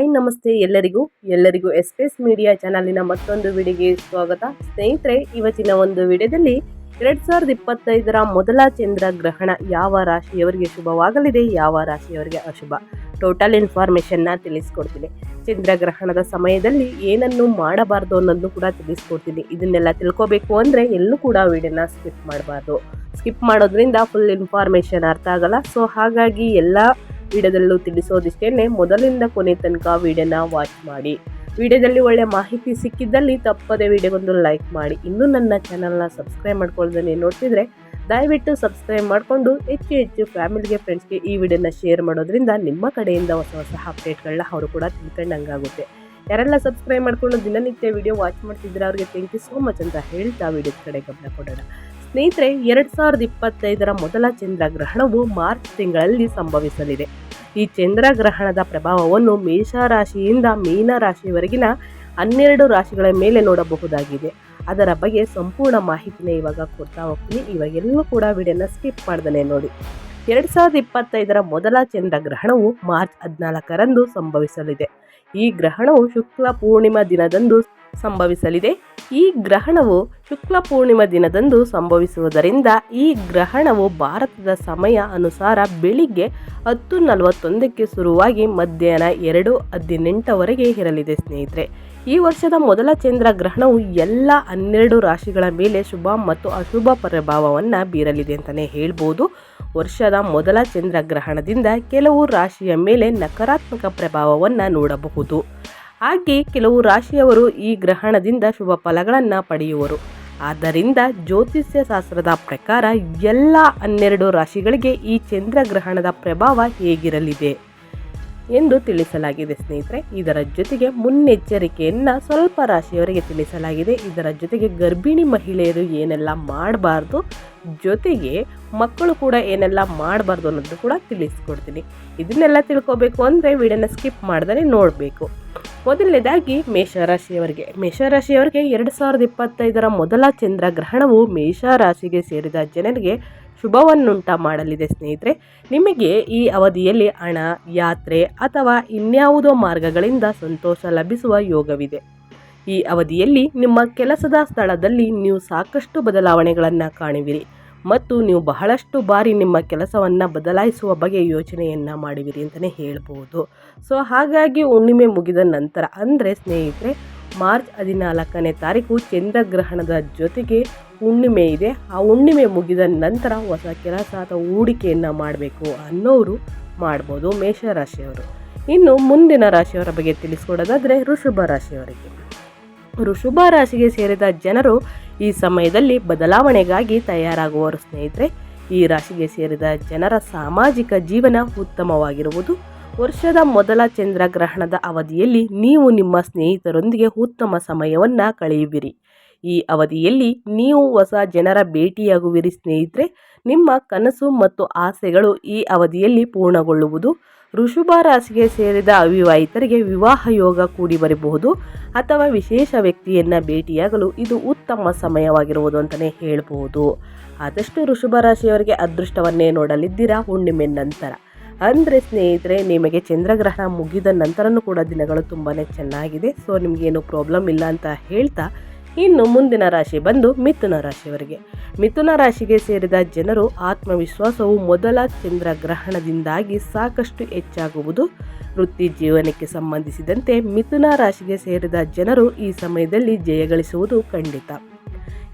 Hi ನಮಸ್ತೆ ಎಲ್ಲರಿಗೂ. ಎಲ್ಲರಿಗೂ ಎಸ್ಪೆಸ್ ಮೀಡಿಯಾ ಚಾನಲಿನ ಮತ್ತೊಂದು ವಿಡಿಯೋಗೆ ಸ್ವಾಗತ. ಸ್ನೇಹಿತರೆ, ಇವತ್ತಿನ ಒಂದು ವಿಡಿಯೋದಲ್ಲಿ ಎರಡ್ ಸಾವಿರದ ಇಪ್ಪತ್ತೈದರ ಮೊದಲ ಚಂದ್ರ ಗ್ರಹಣ ಯಾವ ರಾಶಿಯವರಿಗೆ ಶುಭವಾಗಲಿದೆ, ಯಾವ ರಾಶಿಯವರಿಗೆ ಅಶುಭ? ಟೋಟಲ್ ಇನ್ಫಾರ್ಮೇಷನ್ನ ತಿಳಿಸ್ಕೊಡ್ತೀನಿ. ಚಂದ್ರಗ್ರಹಣದ ಸಮಯದಲ್ಲಿ ಏನನ್ನು ಮಾಡಬಾರ್ದು ಅನ್ನೋದನ್ನು ಕೂಡ ತಿಳಿಸ್ಕೊಡ್ತೀನಿ. ಇದನ್ನೆಲ್ಲ ತಿಳ್ಕೊಬೇಕು ಅಂದರೆ ಎಲ್ಲೂ ಕೂಡ ವಿಡಿಯೋನ ಸ್ಕಿಪ್ ಮಾಡಬಾರ್ದು. ಸ್ಕಿಪ್ ಮಾಡೋದ್ರಿಂದ ಫುಲ್ ಇನ್ಫಾರ್ಮೇಷನ್ ಅರ್ಥ ಆಗಲ್ಲ. ಸೊ ಹಾಗಾಗಿ ಎಲ್ಲ ವಿಡಿಯೋದಲ್ಲೂ ತಿಳಿಸೋದಿಷ್ಟೇ ಮೊದಲಿಂದ ಕೊನೆ ತನಕ ವಿಡಿಯೋನ ವಾಚ್ ಮಾಡಿ. ವಿಡಿಯೋದಲ್ಲಿ ಒಳ್ಳೆ ಮಾಹಿತಿ ಸಿಕ್ಕಿದ್ದಲ್ಲಿ ತಪ್ಪದೆ ವಿಡಿಯೋಗೊಂದು ಲೈಕ್ ಮಾಡಿ. ಇನ್ನೂ ನನ್ನ ಚಾನಲ್ನ ಸಬ್ಸ್ಕ್ರೈಬ್ ಮಾಡ್ಕೊಳ್ದೇ ನೋಡ್ತಿದ್ರೆ, ದಯವಿಟ್ಟು ಸಬ್ಸ್ಕ್ರೈಬ್ ಮಾಡಿಕೊಂಡು ಹೆಚ್ಚು ಹೆಚ್ಚು ಫ್ಯಾಮಿಲಿಗೆ ಫ್ರೆಂಡ್ಸ್ಗೆ ಈ ವಿಡಿಯೋನ ಶೇರ್ ಮಾಡೋದ್ರಿಂದ ನಿಮ್ಮ ಕಡೆಯಿಂದ ಹೊಸ ಹೊಸ ಅಪ್ಡೇಟ್ಗಳನ್ನ ಅವರು ಕೂಡ ತಿಳ್ಕೊಂಡಂಗಾಗುತ್ತೆ ಯಾರೆಲ್ಲ ಸಬ್ಸ್ಕ್ರೈಬ್ ಮಾಡಿಕೊಂಡು ದಿನನಿತ್ಯ ವಿಡಿಯೋ ವಾಚ್ ಮಾಡ್ತಿದ್ರೆ ಅವ್ರಿಗೆ ಥ್ಯಾಂಕ್ ಯು ಸೋ ಮಚ್ ಅಂತ ಹೇಳ್ತಾ ವಿಡಿಯೋದ ಕಡೆ ಗಮನ ಕೊಡೋಣ. ಸ್ನೇಹಿತರೆ, ಎರಡು ಸಾವಿರದ ಇಪ್ಪತ್ತೈದರ ಮೊದಲ ಚಂದ್ರಗ್ರಹಣವು ಮಾರ್ಚ್ ತಿಂಗಳಲ್ಲಿ ಸಂಭವಿಸಲಿದೆ. ಈ ಚಂದ್ರಗ್ರಹಣದ ಪ್ರಭಾವವನ್ನು ಮೇಷರಾಶಿಯಿಂದ ಮೀನ ರಾಶಿಯವರೆಗಿನ ಹನ್ನೆರಡು ರಾಶಿಗಳ ಮೇಲೆ ನೋಡಬಹುದಾಗಿದೆ. ಅದರ ಬಗ್ಗೆ ಸಂಪೂರ್ಣ ಮಾಹಿತಿನ ಇವಾಗ ಕೊಡ್ತಾ ಹೋಗ್ತೀನಿ. ಇವಾಗೆಲ್ಲೂ ಕೂಡ ವಿಡಿಯೋನ ಸ್ಕಿಪ್ ಮಾಡ್ದೇ ನೋಡಿ. ಎರಡು ಸಾವಿರದ ಇಪ್ಪತ್ತೈದರ ಮೊದಲ ಚಂದ್ರಗ್ರಹಣವು ಮಾರ್ಚ್ ಹದಿನಾಲ್ಕರಂದು ಸಂಭವಿಸಲಿದೆ. ಈ ಗ್ರಹಣವು ಶುಕ್ಲ ಪೂರ್ಣಿಮಾ ದಿನದಂದು ಸಂಭವಿಸಲಿದೆ. ಈ ಗ್ರಹಣವು ಶುಕ್ಲ ಪೂರ್ಣಿಮಾ ದಿನದಂದು ಸಂಭವಿಸುವುದರಿಂದ ಈ ಗ್ರಹಣವು ಭಾರತದ ಸಮಯ ಅನುಸಾರ ಬೆಳಿಗ್ಗೆ ಹತ್ತು ನಲವತ್ತೊಂದಕ್ಕೆ ಶುರುವಾಗಿ ಮಧ್ಯಾಹ್ನ ಎರಡು ಹದಿನೆಂಟವರೆಗೆ ಇರಲಿದೆ ಸ್ನೇಹಿತರೆ. ಈ ವರ್ಷದ ಮೊದಲ ಚಂದ್ರ ಗ್ರಹಣವು ಎಲ್ಲ ಹನ್ನೆರಡು ರಾಶಿಗಳ ಮೇಲೆ ಶುಭ ಮತ್ತು ಅಶುಭ ಪ್ರಭಾವವನ್ನು ಬೀರಲಿದೆ ಅಂತಲೇ ಹೇಳ್ಬೋದು. ವರ್ಷದ ಮೊದಲ ಚಂದ್ರ ಗ್ರಹಣದಿಂದ ಕೆಲವು ರಾಶಿಯ ಮೇಲೆ ನಕಾರಾತ್ಮಕ ಪ್ರಭಾವವನ್ನು ನೋಡಬಹುದು. ಹಾಗೆ ಕೆಲವು ರಾಶಿಯವರು ಈ ಗ್ರಹಣದಿಂದ ಶುಭ ಫಲಗಳನ್ನು ಪಡೆಯುವರು. ಆದ್ದರಿಂದ ಜ್ಯೋತಿಷ್ಯ ಶಾಸ್ತ್ರದ ಪ್ರಕಾರ ಎಲ್ಲ ಹನ್ನೆರಡು ರಾಶಿಗಳಿಗೆ ಈ ಚಂದ್ರಗ್ರಹಣದ ಪ್ರಭಾವ ಹೇಗಿರಲಿದೆ ಎಂದು ತಿಳಿಸಲಾಗಿದೆ ಸ್ನೇಹಿತರೆ. ಇದರ ಜೊತೆಗೆ ಮುನ್ನೆಚ್ಚರಿಕೆಯನ್ನು ಸ್ವಲ್ಪ ರಾಶಿಯವರಿಗೆ ತಿಳಿಸಲಾಗಿದೆ. ಇದರ ಜೊತೆಗೆ ಗರ್ಭಿಣಿ ಮಹಿಳೆಯರು ಏನೆಲ್ಲ ಮಾಡಬಾರ್ದು, ಜೊತೆಗೆ ಮಕ್ಕಳು ಕೂಡ ಏನೆಲ್ಲ ಮಾಡಬಾರ್ದು ಅನ್ನೋದು ಕೂಡ ತಿಳಿಸ್ಕೊಡ್ತೀನಿ. ಇದನ್ನೆಲ್ಲ ತಿಳ್ಕೊಬೇಕು ಅಂದರೆ ವಿಡಿಯೋನ ಸ್ಕಿಪ್ ಮಾಡ್ದೇ ನೋಡಬೇಕು. ಮೊದಲನೇದಾಗಿ ಮೇಷರಾಶಿಯವರಿಗೆ. ಮೇಷರಾಶಿಯವರಿಗೆ ಎರಡು ಸಾವಿರದ ಇಪ್ಪತ್ತೈದರ ಮೊದಲ ಚಂದ್ರಗ್ರಹಣವು ಮೇಷರಾಶಿಗೆ ಸೇರಿದ ಜನರಿಗೆ ಶುಭವನ್ನುಂಟ ಮಾಡಲಿದೆ ಸ್ನೇಹಿತರೆ. ನಿಮಗೆ ಈ ಅವಧಿಯಲ್ಲಿ ಹಣ, ಯಾತ್ರೆ ಅಥವಾ ಇನ್ಯಾವುದೋ ಮಾರ್ಗಗಳಿಂದ ಸಂತೋಷ ಲಭಿಸುವ ಯೋಗವಿದೆ. ಈ ಅವಧಿಯಲ್ಲಿ ನಿಮ್ಮ ಕೆಲಸದ ಸ್ಥಳದಲ್ಲಿ ನೀವು ಸಾಕಷ್ಟು ಬದಲಾವಣೆಗಳನ್ನು ಕಾಣುವಿರಿ. ಮತ್ತು ನೀವು ಬಹಳಷ್ಟು ಬಾರಿ ನಿಮ್ಮ ಕೆಲಸವನ್ನು ಬದಲಾಯಿಸುವ ಬಗ್ಗೆ ಯೋಚನೆಯನ್ನು ಮಾಡುವಿರಿ ಅಂತಲೇ ಹೇಳ್ಬೋದು. ಸೊ, ಹಾಗಾಗಿ ಹುಣ್ಣಿಮೆ ಮುಗಿದ ನಂತರ, ಅಂದರೆ ಸ್ನೇಹಿತರೆ, ಮಾರ್ಚ್ ಹದಿನಾಲ್ಕನೇ ತಾರೀಕು ಚಂದ್ರಗ್ರಹಣದ ಜೊತೆಗೆ ಹುಣ್ಣಿಮೆ ಇದೆ. ಆ ಹುಣ್ಣಿಮೆ ಮುಗಿದ ನಂತರ ಹೊಸ ಕೆಲಸ ಅಥವಾ ಹೂಡಿಕೆಯನ್ನು ಮಾಡಬೇಕು ಅನ್ನೋರು ಮಾಡ್ಬೋದು ಮೇಷರಾಶಿಯವರು. ಇನ್ನು ಮುಂದಿನ ರಾಶಿಯವರ ಬಗ್ಗೆ ತಿಳಿಸ್ಕೊಡೋದಾದರೆ ಋಷಭ ರಾಶಿಯವರಿಗೆ. ಋಷಭ ರಾಶಿಗೆ ಸೇರಿದ ಜನರು ಈ ಸಮಯದಲ್ಲಿ ಬದಲಾವಣೆಗಾಗಿ ತಯಾರಾಗುವರು. ಸ್ನೇಹಿತರೆ, ಈ ರಾಶಿಗೆ ಸೇರಿದ ಜನರ ಸಾಮಾಜಿಕ ಜೀವನ ಉತ್ತಮವಾಗಿರುವುದು ವರ್ಷದ ಮೊದಲ ಚಂದ್ರಗ್ರಹಣದ ಅವಧಿಯಲ್ಲಿ ನೀವು ನಿಮ್ಮ ಸ್ನೇಹಿತರೊಂದಿಗೆ ಉತ್ತಮ ಸಮಯವನ್ನು ಕಳೆಯುವಿರಿ. ಈ ಅವಧಿಯಲ್ಲಿ ನೀವು ಹೊಸ ಜನರ ಭೇಟಿಯಾಗುವಿರಿ. ಸ್ನೇಹಿತರೆ, ನಿಮ್ಮ ಕನಸು ಮತ್ತು ಆಸೆಗಳು ಈ ಅವಧಿಯಲ್ಲಿ ಪೂರ್ಣಗೊಳ್ಳುವುದು ಋಷಭ ರಾಶಿಗೆ ಸೇರಿದ ಅವಿವಾಹಿತರಿಗೆ ವಿವಾಹ ಯೋಗ ಕೂಡಿ ಬರಬಹುದು ಅಥವಾ ವಿಶೇಷ ವ್ಯಕ್ತಿಯನ್ನು ಭೇಟಿಯಾಗಲು ಇದು ಉತ್ತಮ ಸಮಯವಾಗಿರುವುದು ಅಂತಲೇ ಹೇಳಬಹುದು. ಆದಷ್ಟು ಋಷಭ ರಾಶಿಯವರಿಗೆ ಅದೃಷ್ಟವನ್ನೇ ನೋಡಲಿದ್ದೀರಾ? ಹುಣ್ಣಿಮೆ ನಂತರ. ಅಂದರೆ ಸ್ನೇಹಿತರೆ, ನಿಮಗೆ ಚಂದ್ರಗ್ರಹಣ ಮುಗಿದ ನಂತರನೂ ಕೂಡ ದಿನಗಳು ತುಂಬಾ ಚೆನ್ನಾಗಿದೆ. ಸೊ ನಿಮಗೇನು ಪ್ರಾಬ್ಲಮ್ ಇಲ್ಲ ಅಂತ ಹೇಳ್ತಾ ಇನ್ನು ಮುಂದಿನ ರಾಶಿ ಬಂದು ಮಿಥುನ ರಾಶಿಯವರಿಗೆ. ಮಿಥುನ ರಾಶಿಗೆ ಸೇರಿದ ಜನರು ಆತ್ಮವಿಶ್ವಾಸವು ಮೊದಲ ಚಂದ್ರ ಗ್ರಹಣದಿಂದಾಗಿ ಸಾಕಷ್ಟು ಹೆಚ್ಚಾಗುವುದು. ವೃತ್ತಿ ಜೀವನಕ್ಕೆ ಸಂಬಂಧಿಸಿದಂತೆ ಮಿಥುನ ರಾಶಿಗೆ ಸೇರಿದ ಜನರು ಈ ಸಮಯದಲ್ಲಿ ಜಯಗಳಿಸುವುದು ಖಂಡಿತ.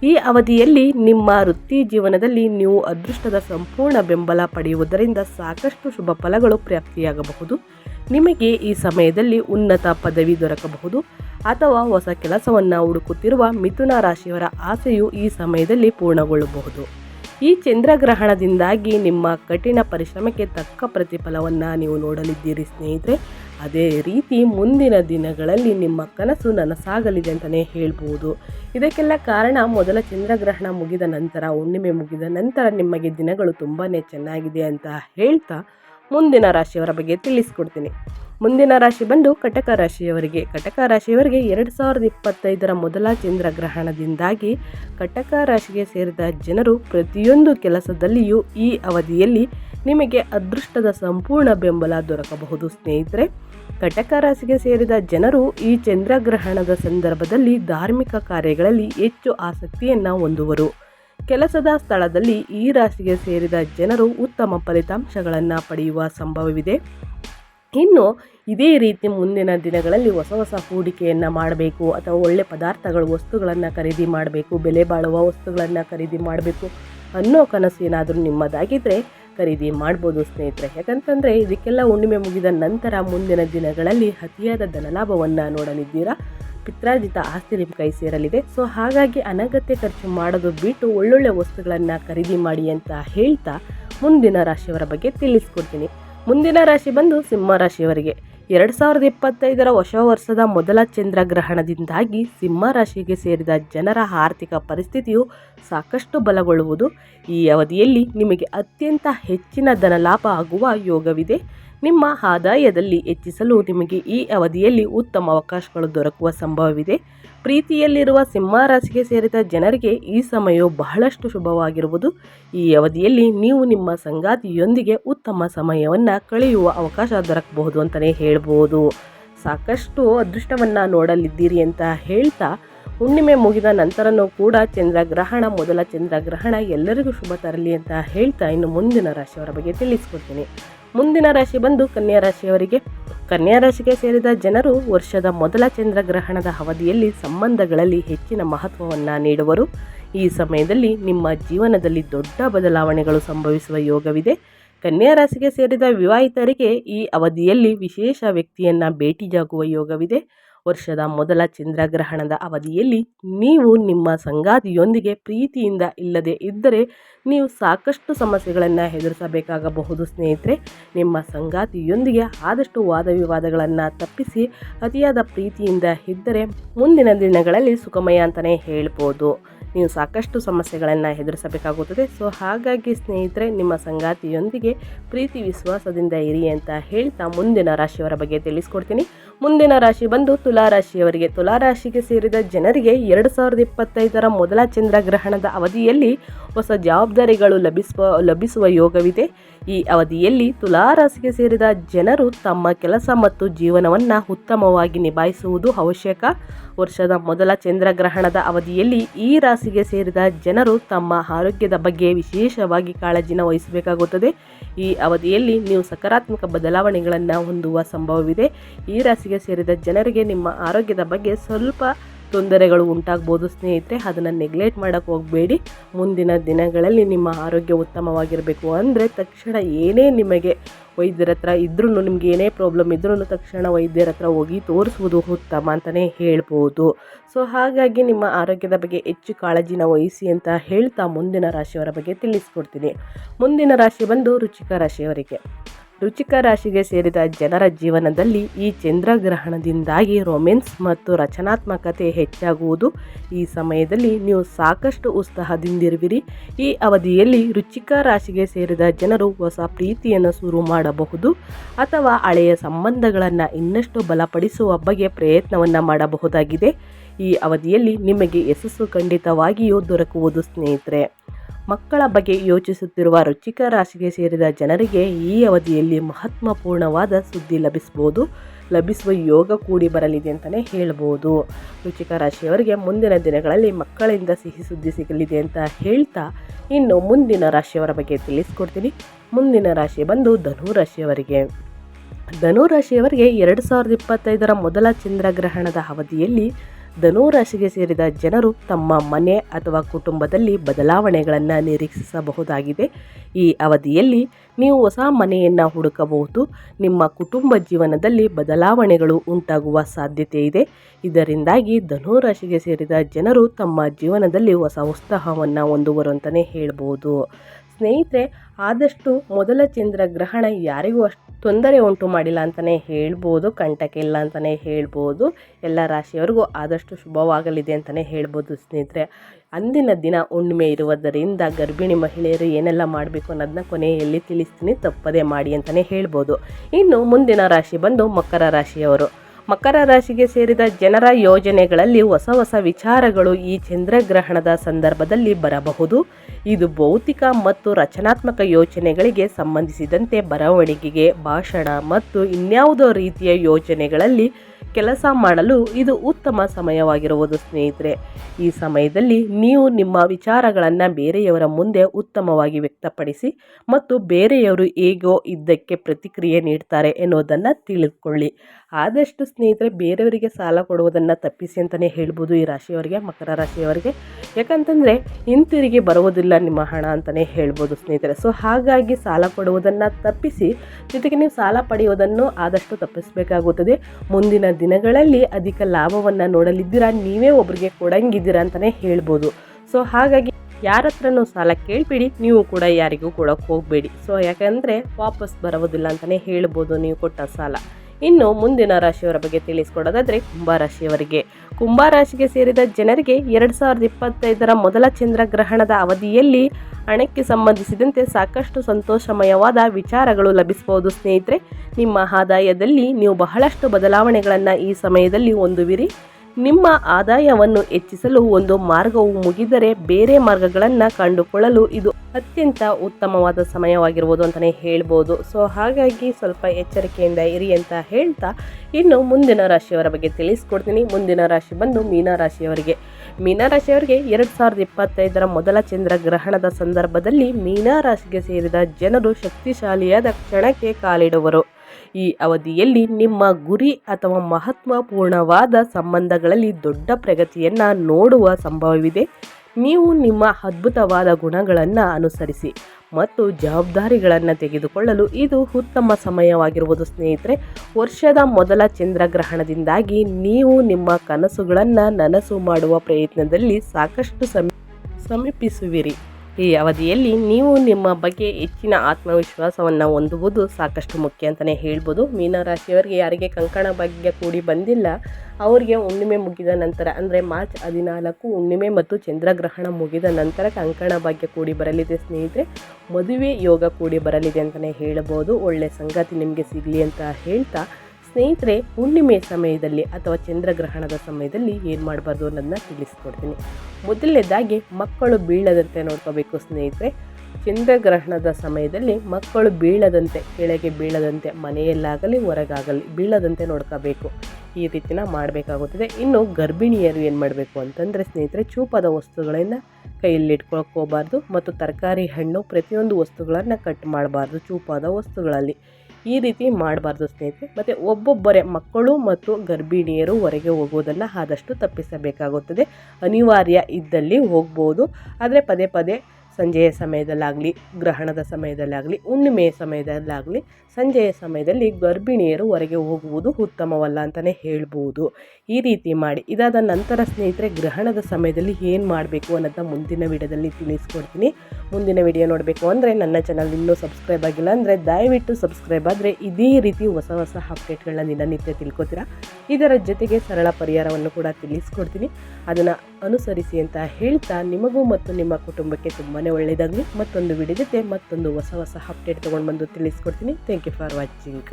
ಈ ಅವಧಿಯಲ್ಲಿ ನಿಮ್ಮ ವೃತ್ತಿ ಜೀವನದಲ್ಲಿ ನೀವು ಅದೃಷ್ಟದ ಸಂಪೂರ್ಣ ಬೆಂಬಲ ಪಡೆಯುವುದರಿಂದ ಸಾಕಷ್ಟು ಶುಭ ಫಲಗಳು ಪ್ರಾಪ್ತಿಯಾಗಬಹುದು. ನಿಮಗೆ ಈ ಸಮಯದಲ್ಲಿ ಉನ್ನತ ಪದವಿ ದೊರಕಬಹುದು ಅಥವಾ ಹೊಸ ಕೆಲಸವನ್ನು ಹುಡುಕುತ್ತಿರುವ ಮಿಥುನ ರಾಶಿಯವರ ಆಸೆಯು ಈ ಸಮಯದಲ್ಲಿ ಪೂರ್ಣಗೊಳ್ಳಬಹುದು. ಈ ಚಂದ್ರಗ್ರಹಣದಿಂದಾಗಿ ನಿಮ್ಮ ಕಠಿಣ ಪರಿಶ್ರಮಕ್ಕೆ ತಕ್ಕ ಪ್ರತಿಫಲವನ್ನು ನೀವು ನೋಡಲಿದ್ದೀರಿ ಸ್ನೇಹಿತರೆ. ಅದೇ ರೀತಿ ಮುಂದಿನ ದಿನಗಳಲ್ಲಿ ನಿಮ್ಮ ಕನಸು ನನಸಾಗಲಿದೆ ಅಂತಲೇ ಹೇಳ್ಬೋದು. ಇದಕ್ಕೆಲ್ಲ ಕಾರಣ ಮೊದಲ ಚಂದ್ರಗ್ರಹಣ ಮುಗಿದ ನಂತರ, ಹುಣ್ಣಿಮೆ ಮುಗಿದ ನಂತರ ನಿಮಗೆ ದಿನಗಳು ತುಂಬಾ ಚೆನ್ನಾಗಿದೆ ಅಂತ ಹೇಳ್ತಾ ಮುಂದಿನ ರಾಶಿಯವರ ಬಗ್ಗೆ ತಿಳಿಸ್ಕೊಡ್ತೀನಿ. ಮುಂದಿನ ರಾಶಿ ಬಂದು ಕಟಕ ರಾಶಿಯವರಿಗೆ. ಕಟಕ ರಾಶಿಯವರಿಗೆ ಎರಡು ಸಾವಿರದ ಇಪ್ಪತ್ತೈದರ ಮೊದಲ ಚಂದ್ರಗ್ರಹಣದಿಂದಾಗಿ ಕಟಕ ರಾಶಿಗೆ ಸೇರಿದ ಜನರು ಪ್ರತಿಯೊಂದು ಕೆಲಸದಲ್ಲಿಯೂ ಈ ಅವಧಿಯಲ್ಲಿ ನಿಮಗೆ ಅದೃಷ್ಟದ ಸಂಪೂರ್ಣ ಬೆಂಬಲ ದೊರಕಬಹುದು ಸ್ನೇಹಿತರೆ. ಕಟಕ ರಾಶಿಗೆ ಸೇರಿದ ಜನರು ಈ ಚಂದ್ರಗ್ರಹಣದ ಸಂದರ್ಭದಲ್ಲಿ ಧಾರ್ಮಿಕ ಕಾರ್ಯಗಳಲ್ಲಿ ಹೆಚ್ಚು ಆಸಕ್ತಿಯನ್ನು ಹೊಂದುವರು. ಕೆಲಸದ ಸ್ಥಳದಲ್ಲಿ ಈ ರಾಶಿಗೆ ಸೇರಿದ ಜನರು ಉತ್ತಮ ಫಲಿತಾಂಶಗಳನ್ನು ಪಡೆಯುವ ಸಂಭವವಿದೆ. ಇನ್ನು ಇದೇ ರೀತಿ ಮುಂದಿನ ದಿನಗಳಲ್ಲಿ ಹೊಸ ಹೊಸ ಹೂಡಿಕೆಯನ್ನು ಮಾಡಬೇಕು ಅಥವಾ ಒಳ್ಳೆ ಪದಾರ್ಥಗಳು, ವಸ್ತುಗಳನ್ನು ಖರೀದಿ ಮಾಡಬೇಕು, ಬೆಲೆ ಬಾಳುವ ವಸ್ತುಗಳನ್ನು ಖರೀದಿ ಮಾಡಬೇಕು ಅನ್ನೋ ಕನಸು ಏನಾದರೂ ನಿಮ್ಮದಾಗಿದ್ದರೆ ಖರೀದಿ ಮಾಡ್ಬೋದು ಸ್ನೇಹಿತರೆ. ಯಾಕಂತಂದರೆ ಇದಕ್ಕೆಲ್ಲ ಹುಣ್ಣಿಮೆ ಮುಗಿದ ನಂತರ ಮುಂದಿನ ದಿನಗಳಲ್ಲಿ ಅತಿಯಾದ ಧನಲಾಭವನ್ನು ನೋಡಲಿದ್ದೀರಾ? ಪಿತ್ರಾರ್ಜಿತ ಆಸ್ತಿ ನಿಮ್ಮ ಕೈ ಸೇರಲಿದೆ. ಸೊ ಹಾಗಾಗಿ ಅನಗತ್ಯ ಖರ್ಚು ಮಾಡೋದು ಬಿಟ್ಟು ಒಳ್ಳೊಳ್ಳೆ ವಸ್ತುಗಳನ್ನು ಖರೀದಿ ಮಾಡಿ ಅಂತ ಹೇಳ್ತಾ ಮುಂದಿನ ರಾಶಿಯವರ ಬಗ್ಗೆ ತಿಳಿಸ್ಕೊಡ್ತೀನಿ. ಮುಂದಿನ ರಾಶಿ ಬಂದು ಸಿಂಹ ರಾಶಿಯವರಿಗೆ. ಎರಡು ಸಾವಿರದ ಇಪ್ಪತ್ತೈದರ ಹೊಸ ವರ್ಷದ ಮೊದಲ ಚಂದ್ರಗ್ರಹಣದಿಂದಾಗಿ ಸಿಂಹ ರಾಶಿಗೆ ಸೇರಿದ ಜನರ ಆರ್ಥಿಕ ಪರಿಸ್ಥಿತಿಯು ಸಾಕಷ್ಟು ಬಲಗೊಳ್ಳುವುದು. ಈ ಅವಧಿಯಲ್ಲಿ ನಿಮಗೆ ಅತ್ಯಂತ ಹೆಚ್ಚಿನ ಧನಲಾಭ ಆಗುವ ಯೋಗವಿದೆ. ನಿಮ್ಮ ಆದಾಯದಲ್ಲಿ ಹೆಚ್ಚಿಸಲು ನಿಮಗೆ ಈ ಅವಧಿಯಲ್ಲಿ ಉತ್ತಮ ಅವಕಾಶಗಳು ದೊರಕುವ ಸಂಭವವಿದೆ. ಪ್ರೀತಿಯಲ್ಲಿರುವ ಸಿಂಹರಾಶಿಗೆ ಸೇರಿದ ಜನರಿಗೆ ಈ ಸಮಯವು ಬಹಳಷ್ಟು ಶುಭವಾಗಿರುವುದು. ಈ ಅವಧಿಯಲ್ಲಿ ನೀವು ನಿಮ್ಮ ಸಂಗಾತಿಯೊಂದಿಗೆ ಉತ್ತಮ ಸಮಯವನ್ನು ಕಳೆಯುವ ಅವಕಾಶ ದೊರಕಬಹುದು ಅಂತಲೇ ಹೇಳ್ಬೋದು. ಸಾಕಷ್ಟು ಅದೃಷ್ಟವನ್ನು ನೋಡಲಿದ್ದೀರಿ ಅಂತ ಹೇಳ್ತಾ, ಹುಣ್ಣಿಮೆ ಮುಗಿದ ನಂತರನೂ ಕೂಡ ಚಂದ್ರಗ್ರಹಣ, ಮೊದಲ ಚಂದ್ರಗ್ರಹಣ ಎಲ್ಲರಿಗೂ ಶುಭ ತರಲಿ ಅಂತ ಹೇಳ್ತಾ ಇನ್ನು ಮುಂದಿನ ರಾಶಿಯವರ ಬಗ್ಗೆ ತಿಳಿಸ್ಕೊಡ್ತೀನಿ. ಮುಂದಿನ ರಾಶಿ ಬಂದು ಕನ್ಯಾ ರಾಶಿಯವರಿಗೆ. ಕನ್ಯಾ ರಾಶಿಗೆ ಸೇರಿದ ಜನರು ವರ್ಷದ ಮೊದಲ ಚಂದ್ರಗ್ರಹಣದ ಅವಧಿಯಲ್ಲಿ ಸಂಬಂಧಗಳಲ್ಲಿ ಹೆಚ್ಚಿನ ಮಹತ್ವವನ್ನು ನೀಡುವರು. ಈ ಸಮಯದಲ್ಲಿ ನಿಮ್ಮ ಜೀವನದಲ್ಲಿ ದೊಡ್ಡ ಬದಲಾವಣೆಗಳು ಸಂಭವಿಸುವ ಯೋಗವಿದೆ. ಕನ್ಯಾ ರಾಶಿಗೆ ಸೇರಿದ ವಿವಾಹಿತರಿಗೆ ಈ ಅವಧಿಯಲ್ಲಿ ವಿಶೇಷ ವ್ಯಕ್ತಿಯನ್ನು ಭೇಟಿಯಾಗುವ ಯೋಗವಿದೆ. ವರ್ಷದ ಮೊದಲ ಚಂದ್ರಗ್ರಹಣದ ಅವಧಿಯಲ್ಲಿ ನೀವು ನಿಮ್ಮ ಸಂಗಾತಿಯೊಂದಿಗೆ ಪ್ರೀತಿಯಿಂದ ಇಲ್ಲದೆ ಇದ್ದರೆ ನೀವು ಸಾಕಷ್ಟು ಸಮಸ್ಯೆಗಳನ್ನು ಎದುರಿಸಬೇಕಾಗಬಹುದು ಸ್ನೇಹಿತರೆ. ನಿಮ್ಮ ಸಂಗಾತಿಯೊಂದಿಗೆ ಆದಷ್ಟು ವಾದ ವಿವಾದಗಳನ್ನು ತಪ್ಪಿಸಿ ಅತಿಯಾದ ಪ್ರೀತಿಯಿಂದ ಇದ್ದರೆ ಮುಂದಿನ ದಿನಗಳಲ್ಲಿ ಸುಖಮಯ ಅಂತಲೇ ಹೇಳ್ಬೋದು. ನೀವು ಸಾಕಷ್ಟು ಸಮಸ್ಯೆಗಳನ್ನು ಎದುರಿಸಬೇಕಾಗುತ್ತದೆ. ಸೊ, ಹಾಗಾಗಿ ಸ್ನೇಹಿತರೆ, ನಿಮ್ಮ ಸಂಗಾತಿಯೊಂದಿಗೆ ಪ್ರೀತಿ, ವಿಶ್ವಾಸದಿಂದ ಇರಿ ಅಂತ ಹೇಳ್ತಾ ಮುಂದಿನ ರಾಶಿಯವರ ಬಗ್ಗೆ ತಿಳಿಸ್ಕೊಡ್ತೀನಿ. ಮುಂದಿನ ರಾಶಿ ಬಂದು ತುಲಾ ರಾಶಿಯವರಿಗೆ. ತುಲಾ ರಾಶಿಗೆ ಸೇರಿದ ಜನರಿಗೆ ಎರಡು ಸಾವಿರದ ಇಪ್ಪತ್ತೈದರ ಮೊದಲ ಚಂದ್ರಗ್ರಹಣದ ಅವಧಿಯಲ್ಲಿ ಹೊಸ ಜವಾಬ್ದಾರಿಗಳು ಲಭಿಸುವ ಲಭಿಸುವ ಯೋಗವಿದೆ. ಈ ಅವಧಿಯಲ್ಲಿ ತುಲಾ ರಾಶಿಗೆ ಸೇರಿದ ಜನರು ತಮ್ಮ ಕೆಲಸ ಮತ್ತು ಜೀವನವನ್ನು ಉತ್ತಮವಾಗಿ ನಿಭಾಯಿಸುವುದು ಅವಶ್ಯಕ. ವರ್ಷದ ಮೊದಲ ಚಂದ್ರಗ್ರಹಣದ ಅವಧಿಯಲ್ಲಿ ಈ ರಾಶಿಗೆ ಸೇರಿದ ಜನರು ತಮ್ಮ ಆರೋಗ್ಯದ ಬಗ್ಗೆ ವಿಶೇಷವಾಗಿ ಕಾಳಜಿನ ವಹಿಸಬೇಕಾಗುತ್ತದೆ. ಈ ಅವಧಿಯಲ್ಲಿ ನೀವು ಸಕಾರಾತ್ಮಕ ಬದಲಾವಣೆಗಳನ್ನು ಹೊಂದುವ ಸಂಭವವಿದೆ. ಈ ರಾಶಿಗೆ ಸೇರಿದ ಜನರಿಗೆ ನಿಮ್ಮ ಆರೋಗ್ಯದ ಬಗ್ಗೆ ಸ್ವಲ್ಪ ತೊಂದರೆಗಳು ಉಂಟಾಗ್ಬೋದು ಸ್ನೇಹಿತರೆ, ಅದನ್ನು ನೆಗ್ಲೆಕ್ಟ್ ಮಾಡೋಕ್ಕೆ ಹೋಗಬೇಡಿ. ಮುಂದಿನ ದಿನಗಳಲ್ಲಿ ನಿಮ್ಮ ಆರೋಗ್ಯ ಉತ್ತಮವಾಗಿರಬೇಕು ಅಂದರೆ ತಕ್ಷಣ ಏನೇ ನಿಮಗೆ ವೈದ್ಯರ ಹತ್ರ ಇದ್ರೂ ನಿಮ್ಗೆ ಏನೇ ಪ್ರಾಬ್ಲಮ್ ಇದ್ರೂ ತಕ್ಷಣ ವೈದ್ಯರ ಹತ್ರ ಹೋಗಿ ತೋರಿಸುವುದು ಉತ್ತಮ ಅಂತಲೇ ಹೇಳ್ಬೋದು. ಸೊ ಹಾಗಾಗಿ ನಿಮ್ಮ ಆರೋಗ್ಯದ ಬಗ್ಗೆ ಹೆಚ್ಚು ಕಾಳಜಿನ ವಹಿಸಿ ಅಂತ ಹೇಳ್ತಾ ಮುಂದಿನ ರಾಶಿಯವರ ಬಗ್ಗೆ ತಿಳಿಸ್ಕೊಡ್ತೀನಿ. ಮುಂದಿನ ರಾಶಿ ಬಂದು ರುಚಿಕ ರಾಶಿಯವರಿಗೆ. ರುಚಿಕ ರಾಶಿಗೆ ಸೇರಿದ ಜನರ ಜೀವನದಲ್ಲಿ ಈ ಚಂದ್ರಗ್ರಹಣದಿಂದಾಗಿ ರೊಮ್ಯಾನ್ಸ್ ಮತ್ತು ರಚನಾತ್ಮಕತೆ ಹೆಚ್ಚಾಗುವುದು. ಈ ಸಮಯದಲ್ಲಿ ನೀವು ಸಾಕಷ್ಟು ಉತ್ಸಾಹದಿಂದಿರುವಿರಿ. ಈ ಅವಧಿಯಲ್ಲಿ ರುಚಿಕ ರಾಶಿಗೆ ಸೇರಿದ ಜನರು ಹೊಸ ಪ್ರೀತಿಯನ್ನು ಶುರು ಮಾಡಬಹುದು ಅಥವಾ ಹಳೆಯ ಸಂಬಂಧಗಳನ್ನು ಇನ್ನಷ್ಟು ಬಲಪಡಿಸುವ ಬಗ್ಗೆ ಪ್ರಯತ್ನವನ್ನು ಮಾಡಬಹುದಾಗಿದೆ. ಈ ಅವಧಿಯಲ್ಲಿ ನಿಮಗೆ ಯಶಸ್ಸು ಖಂಡಿತವಾಗಿಯೂ ದೊರಕುವುದು ಸ್ನೇಹಿತರೆ. ಮಕ್ಕಳ ಬಗ್ಗೆ ಯೋಚಿಸುತ್ತಿರುವ ರುಚಿಕ ರಾಶಿಗೆ ಸೇರಿದ ಜನರಿಗೆ ಈ ಅವಧಿಯಲ್ಲಿ ಮಹತ್ವಪೂರ್ಣವಾದ ಸುದ್ದಿ ಲಭಿಸ್ಬೋದು ಲಭಿಸುವ ಯೋಗ ಕೂಡಿ ಬರಲಿದೆ ಅಂತಲೇ ಹೇಳ್ಬೋದು. ರುಚಿಕ ರಾಶಿಯವರಿಗೆ ಮುಂದಿನ ದಿನಗಳಲ್ಲಿ ಮಕ್ಕಳಿಂದ ಸಿಹಿ ಸುದ್ದಿ ಸಿಗಲಿದೆ ಅಂತ ಹೇಳ್ತಾ ಇನ್ನು ಮುಂದಿನ ರಾಶಿಯವರ ಬಗ್ಗೆ ತಿಳಿಸ್ಕೊಡ್ತೀನಿ. ಮುಂದಿನ ರಾಶಿ ಬಂದು ಧನು ರಾಶಿಯವರಿಗೆ. ಧನು ರಾಶಿಯವರಿಗೆ ಎರಡು ಸಾವಿರದ ಇಪ್ಪತ್ತೈದರ ಮೊದಲ ಚಂದ್ರಗ್ರಹಣದ ಅವಧಿಯಲ್ಲಿ ಧನು ರಾಶಿಗೆ ಸೇರಿದ ಜನರು ತಮ್ಮ ಮನೆ ಅಥವಾ ಕುಟುಂಬದಲ್ಲಿ ಬದಲಾವಣೆಗಳನ್ನು ನಿರೀಕ್ಷಿಸಬಹುದಾಗಿದೆ. ಈ ಅವಧಿಯಲ್ಲಿ ನೀವು ಹೊಸ ಮನೆಯನ್ನು ಹುಡುಕಬಹುದು. ನಿಮ್ಮ ಕುಟುಂಬ ಜೀವನದಲ್ಲಿ ಬದಲಾವಣೆಗಳು ಉಂಟಾಗುವ ಸಾಧ್ಯತೆ ಇದೆ. ಇದರಿಂದಾಗಿ ಧನುರಾಶಿಗೆ ಸೇರಿದ ಜನರು ತಮ್ಮ ಜೀವನದಲ್ಲಿ ಹೊಸ ಉತ್ಸಾಹವನ್ನು ಹೊಂದುವರು ಅಂತಲೇ ಹೇಳ್ಬೋದು. ಸ್ನೇಹಿತರೆ, ಆದಷ್ಟು ಮೊದಲ ಚಂದ್ರ ಗ್ರಹಣ ಯಾರಿಗೂ ಅಷ್ಟು ತೊಂದರೆ ಉಂಟು ಮಾಡಿಲ್ಲ ಅಂತಲೇ ಹೇಳ್ಬೋದು ಕಂಟಕ್ಕಿಲ್ಲ ಅಂತಲೇ ಹೇಳ್ಬೋದು, ಎಲ್ಲ ರಾಶಿಯವರಿಗೂ ಆದಷ್ಟು ಶುಭವಾಗಲಿದೆ ಅಂತಲೇ ಹೇಳ್ಬೋದು ಸ್ನೇಹಿತರೆ. ಅಂದಿನ ದಿನ ಹುಣ್ಣಿಮೆ ಇರುವುದರಿಂದ ಗರ್ಭಿಣಿ ಮಹಿಳೆಯರು ಏನೆಲ್ಲ ಮಾಡಬೇಕು ಅನ್ನೋದನ್ನ ಕೊನೆಯಲ್ಲಿ ತಿಳಿಸ್ತೀನಿ, ತಪ್ಪದೇ ಮಾಡಿ ಅಂತಲೇ ಹೇಳ್ಬೋದು. ಇನ್ನು ಮುಂದಿನ ರಾಶಿ ಬಂದು ಮಕರ ರಾಶಿಯವರು. ಮಕರ ರಾಶಿಗೆ ಸೇರಿದ ಜನರ ಯೋಜನೆಗಳಲ್ಲಿ ಹೊಸ ಹೊಸ ವಿಚಾರಗಳು ಈ ಚಂದ್ರಗ್ರಹಣದ ಸಂದರ್ಭದಲ್ಲಿ ಬರಬಹುದು. ಇದು ಭೌತಿಕ ಮತ್ತು ರಚನಾತ್ಮಕ ಯೋಜನೆಗಳಿಗೆ ಸಂಬಂಧಿಸಿದಂತೆ ಬರವಣಿಗೆಗೆ, ಭಾಷಣ ಮತ್ತು ಇನ್ಯಾವುದೋ ರೀತಿಯ ಯೋಜನೆಗಳಲ್ಲಿ ಕೆಲಸ ಮಾಡಲು ಇದು ಉತ್ತಮ ಸಮಯವಾಗಿರುವುದು, ಸ್ನೇಹಿತರೆ. ಈ ಸಮಯದಲ್ಲಿ ನೀವು ನಿಮ್ಮ ವಿಚಾರಗಳನ್ನು ಬೇರೆಯವರ ಮುಂದೆ ಉತ್ತಮವಾಗಿ ವ್ಯಕ್ತಪಡಿಸಿ ಮತ್ತು ಬೇರೆಯವರು ಹೇಗೋ ಇದ್ದಕ್ಕೆ ಪ್ರತಿಕ್ರಿಯೆ ನೀಡ್ತಾರೆ ಎನ್ನುವುದನ್ನು ತಿಳಿದುಕೊಳ್ಳಿ. ಆದಷ್ಟು ಸ್ನೇಹಿತರೆ, ಬೇರೆಯವರಿಗೆ ಸಾಲ ಕೊಡುವುದನ್ನು ತಪ್ಪಿಸಿ ಅಂತಲೇ ಹೇಳ್ಬೋದು ಈ ರಾಶಿಯವರಿಗೆ, ಮಕರ ರಾಶಿಯವರಿಗೆ. ಯಾಕಂತಂದರೆ, ಹಿಂತಿರುಗಿ ಬರುವುದಿಲ್ಲ ನಿಮ್ಮ ಹಣ ಅಂತಲೇ ಹೇಳ್ಬೋದು ಸ್ನೇಹಿತರೆ. ಸೊ ಹಾಗಾಗಿ ಸಾಲ ಕೊಡುವುದನ್ನು ತಪ್ಪಿಸಿ ಜೊತೆಗೆ ನೀವು ಸಾಲ ಪಡೆಯುವುದನ್ನು ಆದಷ್ಟು ತಪ್ಪಿಸಬೇಕಾಗುತ್ತದೆ. ಮುಂದಿನ ದಿನಗಳಲ್ಲಿ ಅಧಿಕ ಲಾಭವನ್ನು ನೋಡಲಿದ್ದೀರಾ? ನೀವೇ ಒಬ್ರಿಗೆ ಕೊಡಂಗಿದ್ದೀರಾ ಅಂತಲೇ ಹೇಳ್ಬೋದು. ಸೊ ಹಾಗಾಗಿ ಯಾರ ಹತ್ರನೂ ಸಾಲ ಕೇಳಬೇಡಿ. ನೀವು ಕೂಡ ಯಾರಿಗೂ ಕೊಡೋಕ್ಕೆ ಹೋಗಬೇಡಿ. ಸೊ ಯಾಕಂದರೆ ವಾಪಸ್ ಬರೋದಿಲ್ಲ ಅಂತಲೇ ಹೇಳ್ಬೋದು ನೀವು ಕೊಟ್ಟ ಸಾಲ. ಇನ್ನು ಮುಂದಿನ ರಾಶಿಯವರ ಬಗ್ಗೆ ತಿಳಿಸ್ಕೊಡೋದಾದರೆ ಕುಂಭರಾಶಿಯವರಿಗೆ ಕುಂಭರಾಶಿಗೆ ಸೇರಿದ ಜನರಿಗೆ ಎರಡು ಸಾವಿರದ ಇಪ್ಪತ್ತೈದರ ಮೊದಲ ಚಂದ್ರಗ್ರಹಣದ ಅವಧಿಯಲ್ಲಿ ಹಣಕ್ಕೆ ಸಂಬಂಧಿಸಿದಂತೆ ಸಾಕಷ್ಟು ಸಂತೋಷಮಯವಾದ ವಿಚಾರಗಳು ಲಭಿಸಬಹುದು ಸ್ನೇಹಿತರೆ. ನಿಮ್ಮ ಆದಾಯದಲ್ಲಿ ನೀವು ಬಹಳಷ್ಟು ಬದಲಾವಣೆಗಳನ್ನು ಈ ಸಮಯದಲ್ಲಿ ಹೊಂದುವಿರಿ. ನಿಮ್ಮ ಆದಾಯವನ್ನು ಹೆಚ್ಚಿಸಲು ಒಂದು ಮಾರ್ಗವು ಮುಗಿದರೆ ಬೇರೆ ಮಾರ್ಗಗಳನ್ನು ಕಂಡುಕೊಳ್ಳಲು ಇದು ಅತ್ಯಂತ ಉತ್ತಮವಾದ ಸಮಯವಾಗಿರ್ಬೋದು ಅಂತಲೇ ಹೇಳ್ಬೋದು. ಸೊ ಹಾಗಾಗಿ ಸ್ವಲ್ಪ ಎಚ್ಚರಿಕೆಯಿಂದ ಇರಿ ಅಂತ ಹೇಳ್ತಾ ಇನ್ನು ಮುಂದಿನ ರಾಶಿಯವರ ಬಗ್ಗೆ ತಿಳಿಸ್ಕೊಡ್ತೀನಿ. ಮುಂದಿನ ರಾಶಿ ಬಂದು ಮೀನರಾಶಿಯವರಿಗೆ ಮೀನರಾಶಿಯವರಿಗೆ ಎರಡು ಸಾವಿರದ ಇಪ್ಪತ್ತೈದರ ಮೊದಲ ಚಂದ್ರ ಗ್ರಹಣದ ಸಂದರ್ಭದಲ್ಲಿ ಮೀನರಾಶಿಗೆ ಸೇರಿದ ಜನರು ಶಕ್ತಿಶಾಲಿಯಾದ ಕ್ಷಣಕ್ಕೆ ಕಾಲಿಡುವರು. ಈ ಅವಧಿಯಲ್ಲಿ ನಿಮ್ಮ ಗುರಿ ಅಥವಾ ಮಹತ್ವಪೂರ್ಣವಾದ ಸಂಬಂಧಗಳಲ್ಲಿ ದೊಡ್ಡ ಪ್ರಗತಿಯನ್ನು ನೋಡುವ ಸಂಭವವಿದೆ. ನೀವು ನಿಮ್ಮ ಅದ್ಭುತವಾದ ಗುಣಗಳನ್ನು ಅನುಸರಿಸಿ ಮತ್ತು ಜವಾಬ್ದಾರಿಗಳನ್ನು ತೆಗೆದುಕೊಳ್ಳಲು ಇದು ಉತ್ತಮ ಸಮಯವಾಗಿರುವುದು ಸ್ನೇಹಿತರೆ. ವರ್ಷದ ಮೊದಲ ಚಂದ್ರಗ್ರಹಣದಿಂದಾಗಿ ನೀವು ನಿಮ್ಮ ಕನಸುಗಳನ್ನು ನನಸು ಮಾಡುವ ಪ್ರಯತ್ನದಲ್ಲಿ ಸಾಕಷ್ಟು ಸಮಿ, ಸಮೀಪಿಸುವಿರಿ. ಈ ಅವಧಿಯಲ್ಲಿ ನೀವು ನಿಮ್ಮ ಬಗ್ಗೆ ಹೆಚ್ಚಿನ ಆತ್ಮವಿಶ್ವಾಸವನ್ನು ಹೊಂದುವುದು ಸಾಕಷ್ಟು ಮುಖ್ಯ ಅಂತಲೇ ಹೇಳ್ಬೋದು. ಮೀನರಾಶಿಯವರಿಗೆ ಯಾರಿಗೆ ಕಂಕಣ ಭಾಗ್ಯ ಕೂಡಿ ಬಂದಿಲ್ಲ, ಅವರಿಗೆ ಹುಣ್ಣಿಮೆ ಮುಗಿದ ನಂತರ, ಅಂದರೆ ಮಾರ್ಚ್ ಹದಿನಾಲ್ಕು ಹುಣ್ಣಿಮೆ ಮತ್ತು ಚಂದ್ರಗ್ರಹಣ ಮುಗಿದ ನಂತರ ಕಂಕಣ ಭಾಗ್ಯ ಕೂಡಿ ಬರಲಿದೆ ಸ್ನೇಹಿತರೆ. ಮದುವೆ ಯೋಗ ಕೂಡಿ ಬರಲಿದೆ ಅಂತಲೇ ಹೇಳಬಹುದು ಒಳ್ಳೆಯ ಸಂಗಾತಿ ನಿಮಗೆ ಸಿಗಲಿ ಅಂತ ಹೇಳ್ತಾ ಸ್ನೇಹಿತರೆ ಹುಣ್ಣಿಮೆ ಸಮಯದಲ್ಲಿ ಅಥವಾ ಚಂದ್ರಗ್ರಹಣದ ಸಮಯದಲ್ಲಿ ಏನು ಮಾಡಬಾರ್ದು ಅನ್ನೋದನ್ನ ತಿಳಿಸ್ಕೊಡ್ತೀನಿ. ಮೊದಲನೇದಾಗಿ, ಮಕ್ಕಳು ಬೀಳದಂತೆ ನೋಡ್ಕೋಬೇಕು ಸ್ನೇಹಿತರೆ. ಚಂದ್ರಗ್ರಹಣದ ಸಮಯದಲ್ಲಿ ಮಕ್ಕಳು ಬೀಳದಂತೆ, ಕೆಳಗೆ ಬೀಳದಂತೆ, ಮನೆಯಲ್ಲಾಗಲಿ, ಹೊರಗಾಗಲಿ ಬೀಳದಂತೆ ನೋಡ್ಕೋಬೇಕು. ಈ ರೀತಿನ ಮಾಡಬೇಕಾಗುತ್ತದೆ. ಇನ್ನು ಗರ್ಭಿಣಿಯರು ಏನು ಮಾಡಬೇಕು ಅಂತಂದರೆ ಸ್ನೇಹಿತರೆ, ಚೂಪಾದ ವಸ್ತುಗಳನ್ನು ಕೈಯಲ್ಲಿ ಇಟ್ಕೊಳ್ಕೋಬಾರ್ದು ಮತ್ತು ತರಕಾರಿ ಹಣ್ಣು ಪ್ರತಿಯೊಂದು ವಸ್ತುಗಳನ್ನು ಕಟ್ ಮಾಡಬಾರ್ದು ಚೂಪಾದ ವಸ್ತುಗಳಲ್ಲಿ. ಈ ರೀತಿ ಮಾಡಬಾರ್ದು ಸ್ನೇಹಿತರೆ. ಮತ್ತು ಒಬ್ಬೊಬ್ಬರೇ ಮಕ್ಕಳು ಮತ್ತು ಗರ್ಭಿಣಿಯರು ಹೊರಗೆ ಹೋಗೋದನ್ನು ಆದಷ್ಟು ತಪ್ಪಿಸಬೇಕಾಗುತ್ತದೆ. ಅನಿವಾರ್ಯ ಇದ್ದಲ್ಲಿ ಹೋಗ್ಬೋದು. ಆದರೆ ಪದೇ ಪದೇ ಸಂಜೆಯ ಸಮಯದಲ್ಲಾಗಲಿ, ಗ್ರಹಣದ ಸಮಯದಲ್ಲಾಗಲಿ ಹುಣ್ಣಿಮೆಯ ಸಮಯದಲ್ಲಾಗಲಿ, ಸಂಜೆಯ ಸಮಯದಲ್ಲಿ ಗರ್ಭಿಣಿಯರು ಹೊರಗೆ ಹೋಗುವುದು ಉತ್ತಮವಲ್ಲ ಅಂತಲೇ ಹೇಳ್ಬೋದು. ಈ ರೀತಿ ಮಾಡಿ, ಇದಾದ ನಂತರ ಸ್ನೇಹಿತರೆ, ಗ್ರಹಣದ ಸಮಯದಲ್ಲಿ ಏನು ಮಾಡಬೇಕು ಅನ್ನೋದನ್ನ ಮುಂದಿನ ವಿಡಿಯೋದಲ್ಲಿ ತಿಳಿಸ್ಕೊಡ್ತೀನಿ. ಮುಂದಿನ ವಿಡಿಯೋ ನೋಡಬೇಕು ಅಂದರೆ ನನ್ನ ಚಾನಲ್ ಇನ್ನೂ ಸಬ್ಸ್ಕ್ರೈಬ್ ಆಗಿಲ್ಲ ಅಂದರೆ ದಯವಿಟ್ಟು ಸಬ್ಸ್ಕ್ರೈಬ್ ಆದರೆ ಇದೇ ರೀತಿ ಹೊಸ ಹೊಸ ಅಪ್ಡೇಟ್ಗಳನ್ನ ದಿನನಿತ್ಯ ತಿಳ್ಕೊತೀರಾ? ಇದರ ಜೊತೆಗೆ ಸರಳ ಪರಿಹಾರವನ್ನು ಕೂಡ ತಿಳಿಸ್ಕೊಡ್ತೀನಿ. ಅದನ್ನು ಅನುಸರಿಸಿ ಅಂತ ಹೇಳ್ತಾ, ನಿಮಗೂ ಮತ್ತು ನಿಮ್ಮ ಕುಟುಂಬಕ್ಕೆ ತುಂಬಾ ಒಳ್ಳೆಯದಾಗಲಿ ಮತ್ತೊಂದು ವಿಡಿಯೋ ಜೊತೆ ಮತ್ತೊಂದು ಹೊಸ ಹೊಸ ಅಪ್ಡೇಟ್ ತೊಗೊಂಡು ಬಂದು ತಿಳಿಸ್ಕೊಡ್ತೀನಿ. Thank you for watching